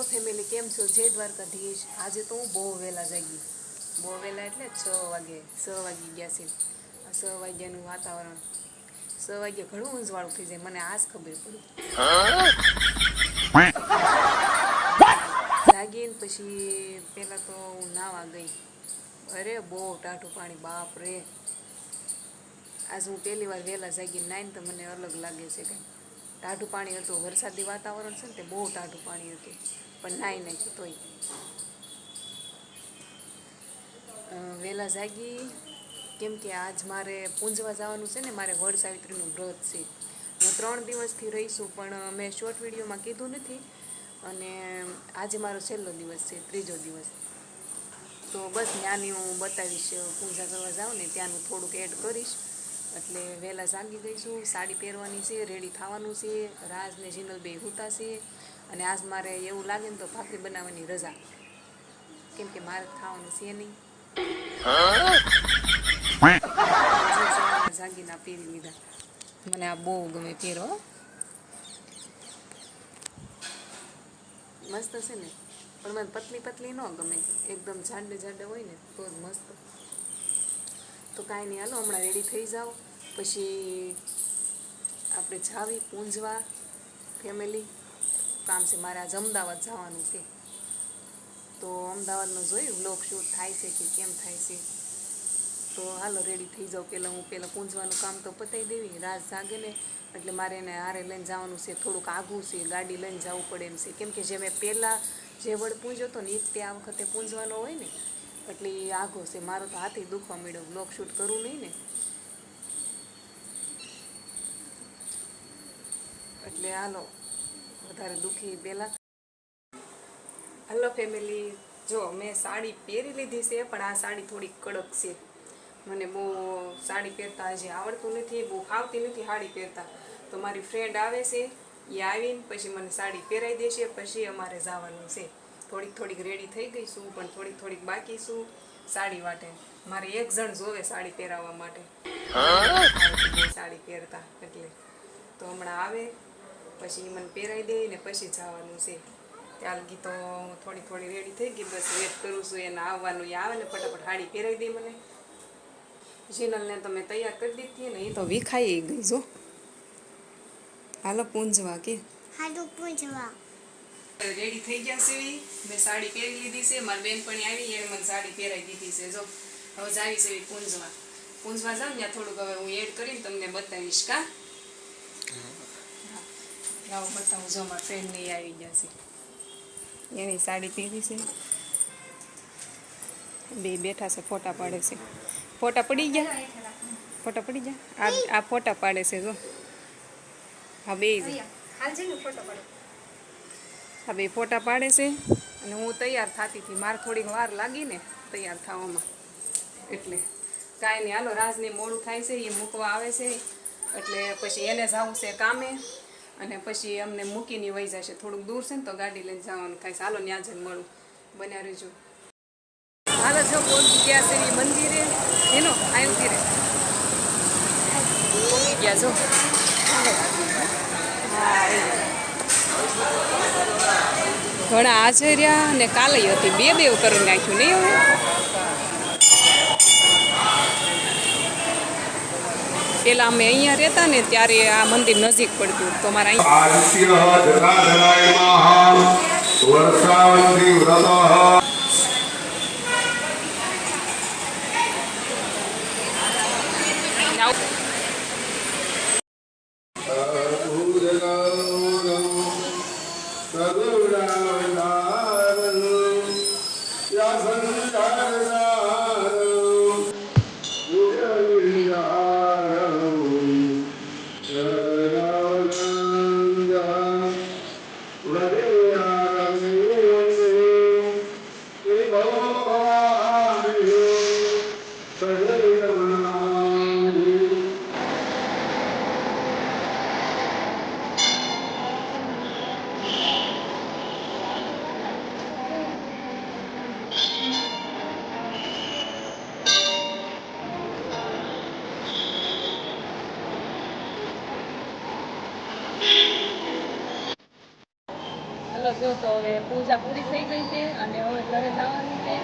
Hello family કેમ છો? જય દ્વારકાધીશ. આજે તો હું બહુ વહેલા જાગી. બહુ વહેલા એટલે છ વાગે. છ વાગી ગયા છે. આ છ વાગ્યાનું વાતાવરણ. છ વાગે ઘણું ઊંઝવાળું થઈ જાય. મને આજ ખબર પડી. જાગીને પછી પહેલાં તો હું નાવા ગઈ. અરે બહુ ટાઢું પાણી બાપ રે. આજ હું પહેલી વાર વહેલા જાગીને નાઈને તો મને અલગ લાગે છે કંઈ. ટાઢું પાણી હતું, વરસાદી વાતાવરણ છે ને તે બહુ ટાઢું પાણી હતું, પણ નાઈ નાખ્યું તોય. વહેલા જાગી, કેમ કે આજ મારે પૂંજવા જવાનું છે ને, મારે વડ સાવિત્રીનું વ્રત છે. હું ત્રણ દિવસથી રહીશું પણ મેં શોર્ટ વિડીયોમાં કીધું નથી, અને આજે મારો છેલ્લો દિવસ છે, ત્રીજો દિવસ. તો બસ ત્યાંની હું બતાવીશ, પૂજા કરવા જાઉં ને, ત્યાંનું થોડુંક એડ કરીશ. એટલે વહેલા જાગી ગઈશું સાડી પહેરવાની છે, રેડી થવાનું છે રાજ ને જીનલ બે હુતા છે અને આજ મારે એવું લાગે ને તો ભાખરી બનાવવાની રજા. કેમ કે મારે ખાવાનું છે નહીં. જાગીના પહેરી લીધા. મને આ બહુ ગમે પહેરો. મસ્ત છે ને. પણ મને પતલી પતલી ન ગમે. એકદમ જાડે જાડે હોય ને તો જ મસ્ત. તો કાંઈ નહીં, હાલો, હમણાં રેડી થઈ જાઓ. પછી આપણે જાવી, પૂંજવા ફેમિલી કામ છે મારે આજે અમદાવાદ જવાનું છે. તો અમદાવાદનું જોયું વ્લોગ શૂટ થાય છે કે કેમ થાય છે. તો હાલો રેડી થઈ જાઓ. પહેલાં હું પહેલાં પૂંજવાનું કામ તો પતાવી દેવી રાત જાગે ને. એટલે મારે એને હારે લઈને જવાનું છે, થોડુંક આઘું છે, ગાડી લઈને જવું પડે એમ છે. કેમ કે જે મેં પહેલાં જે વડ પૂંજ્યો હતો ને એ તે આ વખતે પૂંજવાનો હોય ને એટલે આઘો છે. મારો તો હાથી દુખવા મળ્યો બ્લોગ શૂટ કરવું નહીં ને. એટલે હાલો, વધારે દુખી પહેલાં હલો ફેમિલી જો મેં સાડી પહેરી લીધી છે, પણ આ સાડી થોડી કડક છે. મને બહુ સાડી પહેરતા હજી આવડતું નથી, બહુ ફાવતી નથી સાડી પહેરતા. તો મારી ફ્રેન્ડ આવે છે, એ આવીને પછી મને સાડી પહેરાવી દેશે, પછી અમારે જવાનું છે. થોડીક થોડીક રેડી થઈ ગઈ છું, પણ થોડીક થોડીક બાકી છું સાડી માટે. મારે એક જણ જોવે સાડી પહેરાવવા માટે. સાડી પહેરતા એટલે. તો હમણાં આવે, પછી મને પહેરાવી દે ને પછી જવાનું છે. ત્યાં તો હું થોડી થોડી રેડી થઈ ગઈ, બસ વેટ કરું છું, એને આવવાનું એ આવે ને ફટાફટ સાડી પહેરાવી દે મને. જીનલને તો મેં તૈયાર કરી દીધી ને એ તો વિખાઈ ગઈ જો. હાલો, પૂંજવા કે? હાલો, પૂંજવા. રેડી થઈ ગયા છે. મેં સાડી પહેરી લીધી છે. મારી બેનપણી આવી એ મને સાડી પહેરાવી દીધી છે. જો, હવે જાવી છે પૂંજવા પૂંજવા જાઉં ત્યાં થોડુંક હવે હું એડ કરીને તમને બતાવીશ, કા? આવો બતાવું, જો મારા ફ્રેન્ડની આવી ગયા છે. એની સાડી પહેરી છે. બે બેઠા છે, ફોટા પાડે છે. ફોટા પડી ગયા? ફોટા પડી ગયા? આ આ ફોટા પાડે છે, જો. હા, બે આ બે ફોટા પાડે છે અને હું તૈયાર થતી હતી. મારે થોડીક વાર લાગીને તૈયાર થવામાં. એટલે કાંઈ નહીં. હાલો, રાજને મોડું થાય છે એ મૂકવા આવે છે. એટલે પછી એને જવું છે કામે અને પછી અમને મૂકીને વહી જશે. થોડુંક દૂર છે ને તો ગાડી લઈને જવાનું થાય હાલો ત્યાં જઈને મળું. બન્યા રહેજો. હાલો, જો પહોંચી ગયા છે એ મંદિરે. એનો આવ્યું રે ગયા જો હાલો. હા આવી ગયા. ઘણા આજે રહ્યા ને કાલે હતી બે બે કરી નાખ્યું નહીં હવે પેલા અમે અહીંયા રહેતા ને ત્યારે આ મંદિર નજીક પડતું તો અમારા અહીંયા જો તો હવે પૂજા પૂરી થઈ ગઈ છે અને હવે ઘરે જવાનું છે.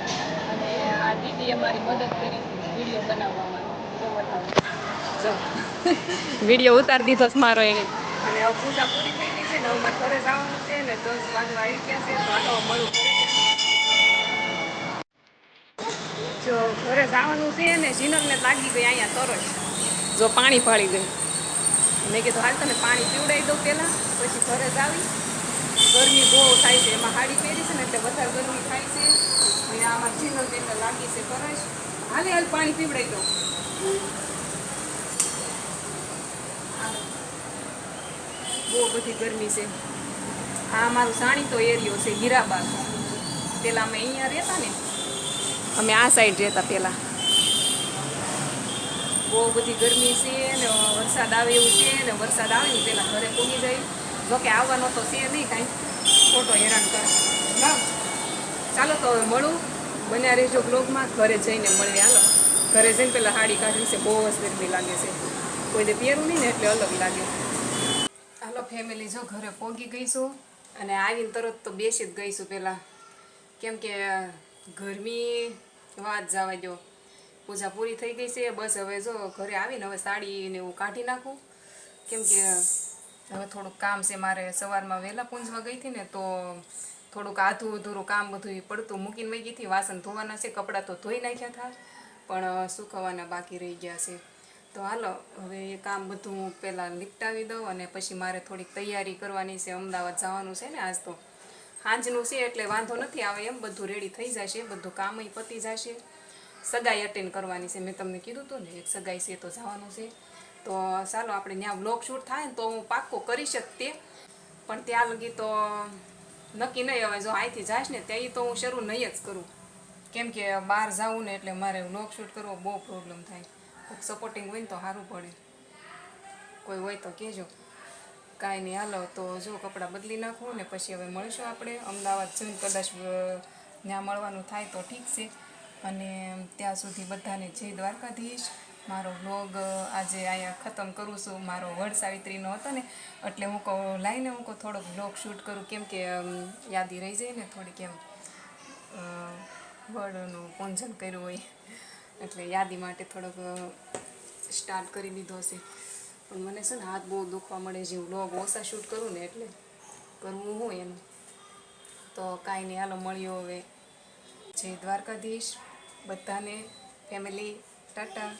અને આ દીદીએ મારી મદદ કરી વીડિયો બનાવવામાં. જો બતાવું. જો. વીડિયો ઉતારી દીધો મારો એ અને હવે પૂજા પૂરી થઈ ગઈ છે ને હવે ઘરે જવાનું છે ને દસ વાગવા આવી ગયા છે તો આટલો મળું. જો ઘરે જવાનું છે ને જીનલને લાગી ગઈ અહીંયા તરસ. જો પાણી પાડી ગઈ મેં કીધું હાલ તને પાણી પીવડાવી દઉં પહેલાં પછી ઘરે જ આવી ગરમી બહુ થાય છે, એમાં હાડી પહેરી છે ને એટલે વધારે ગરમી થાય છે. અને આમાં જીનલ તેને લાગી છે તરસ હાલે, હાલ પાણી પીવડાવી દઉં. બહુ બધી ગરમી છે. આ અમારો જાણીતો એરિયો છે, હીરાબાગ. પેલા અમે અહીંયા રહેતા ને. અમે આ સાઈડ રહેતા પહેલાં બહુ બધી ગરમી છે ને, વરસાદ આવે એવું છે ને, વરસાદ આવે ને, પેલા ઘરે પૂગી જાય? જોકે આવવાનો તો છે નહીં કાંઈ. ખોટો હેરાન કરે. ના. ચાલો તો હવે મળું. બન્યા રહેજો બ્લોગમાં ઘરે જઈને મળીએ. હાલો. ઘરે જઈને પેલા સાડી કાઢવી છે. બહુ જ ગરમી લાગે છે. કોઈ દે પહેરું નહીં ને એટલે અલગ લાગે. હાલો ફેમિલી જો ઘરે પોગી ગઈ છું અને આવીને તરત તો બેસી જ ગઈ છું પહેલાં કેમ કે ગરમી વાત જવા દો પૂજા પૂરી થઈ ગઈ છે. બસ હવે જો ઘરે આવીને હવે સાડી ને એવું કાઢી નાખું. કેમ કે હવે થોડુંક કામ છે, મારે સવારમાં વહેલા પૂંજવા ગઈ હતી ને તો થોડુંક આધું અધૂરું કામ બધું પડતું મૂકીને વહી ગઈ હતી વાસણ ધોવાના છે, કપડાં તો ધોઈ નાખ્યા હતા પણ સુકવવાના બાકી રહી ગયા છે. તો હાલો, હવે એ કામ બધું હું પહેલાં નિપટાવી દઉં અને પછી મારે થોડીક તૈયારી કરવાની છે, અમદાવાદ જવાનું છે ને આજ તો. સાંજનું છે એટલે વાંધો નથી આવે, એમ બધું રેડી થઈ જશે, બધું કામય પતી જશે. સગાઈ અટેન્ડ કરવાની છે, મેં તમને કીધું હતું ને, એક સગાઈ છે તો જવાનું છે. તો ચાલો આપણે ત્યાં બ્લોગ શૂટ થાય ને તો હું પાક્કો કરી શકતી. પણ ત્યાં લગી તો નક્કી નહીં હવે જો અહીંથી જાશ ને ત્યાં તો હું શરૂ નહીં જ કરું. કેમ કે બહાર જાઉં ને એટલે મારે બ્લોગ શૂટ કરવો બહુ પ્રોબ્લેમ થાય. કોઈક સપોર્ટિંગ હોય ને તો સારું પડે. કોઈ હોય તો કહેજો. કાંઈ નહીં, હાલો, તો જો કપડાં બદલી નાખું ને પછી હવે મળીશું આપણે. અમદાવાદ જઈને કદાચ ત્યાં મળવાનું થાય તો ઠીક છે. અને ત્યાં સુધી બધાને જય દ્વારકાધીશ. મારો બ્લોગ આજે અહીંયા ખતમ કરું છું. મારો વડ સાવિત્રીનો હતો ને, એટલે હું કહું, લાઈને હું કહું, થોડોક બ્લોગ શૂટ કરું. કેમ કે યાદી રહી જાય ને, થોડીક એમ વડનું પૂંજન કર્યું હોય, એટલે યાદી માટે થોડોક સ્ટાર્ટ કરી દીધો છે. પણ મને છે ને હાથ બહુ દુખવા મળે છે. બ્લોગ ઓછા શૂટ કરું ને, એટલે કરવું હોય એનું તો કાંઈ નહીં, હાલો મળ્યો હવે. જય દ્વારકાધીશ. બધાને ફેમિલી ટાટા.